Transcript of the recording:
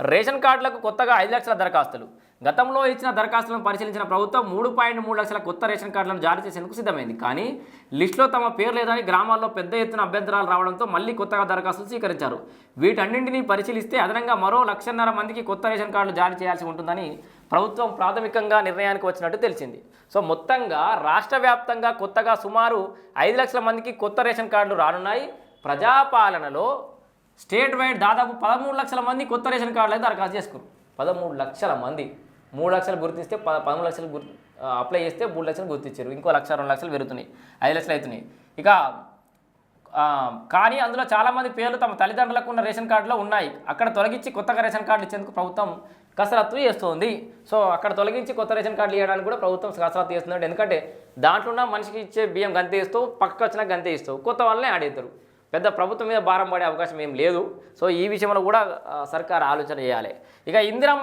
Ration కార్డులకు కొత్తగా ఐదు లక్షల దరఖాస్తులు. గతంలో ఇచ్చిన దరఖాస్తులను పరిశీలించిన ప్రభుత్వం మూడు పాయింట్ మూడు లక్షల కొత్త రేషన్ కార్డులను జారీ చేసేందుకు సిద్ధమైంది. కానీ లిస్టులో తమ పేరు లేదని గ్రామాల్లో పెద్ద ఎత్తున అభ్యంతరాలు రావడంతో మళ్ళీ కొత్తగా దరఖాస్తులు స్వీకరించారు. వీటన్నింటినీ పరిశీలిస్తే అదనంగా మరో లక్షన్నర మందికి కొత్త రేషన్ కార్డులు జారీ చేయాల్సి ఉంటుందని ప్రభుత్వం ప్రాథమికంగా నిర్ణయానికి వచ్చినట్టు తెలిసింది. సో మొత్తంగా రాష్ట్ర వ్యాప్తంగా కొత్తగా సుమారు ఐదు లక్షల మందికి కొత్త రేషన్ కార్డులు రానున్నాయి. ప్రజాపాలనలో స్టేట్ వైడ్ దాదాపు పదమూడు లక్షల మంది కొత్త రేషన్ కార్డులు అయితే దరఖాస్తు చేసుకున్నారు. పదమూడు లక్షల మంది. మూడు లక్షలు గుర్తిస్తే ప పదమూడు లక్షలు గుర్తు అప్లై చేస్తే మూడు లక్షలు గుర్తించారు ఇంకో లక్ష రెండు లక్షలు పెరుగుతున్నాయి. ఐదు లక్షలు అవుతున్నాయి. ఇక కానీ అందులో చాలామంది పేర్లు తమ తల్లిదండ్రులకు ఉన్న రేషన్ కార్డులో ఉన్నాయి. అక్కడ తొలగించి కొత్తగా రేషన్ కార్డులు ఇచ్చేందుకు ప్రభుత్వం కసరత్తు చేస్తుంది. సో అక్కడ తొలగించి కొత్త రేషన్ కార్డులు ఇవ్వడానికి కూడా ప్రభుత్వం కసరత్తు చేస్తుంది ఎందుకంటే దాంట్లో ఉన్న మనిషికి ఇచ్చే బియ్యం గంతే ఇస్తూ పక్కకు వచ్చినా గంతే ఇస్తావు కొత్త వాళ్ళనే ఆడేస్తారు పెద్ద ప్రభుత్వం మీద భారం పడే అవకాశం ఏం లేదు. సో ఈ విషయంలో కూడా సర్కార్ ఆలోచన చేయాలి. ఇక ఇందిరమ్మ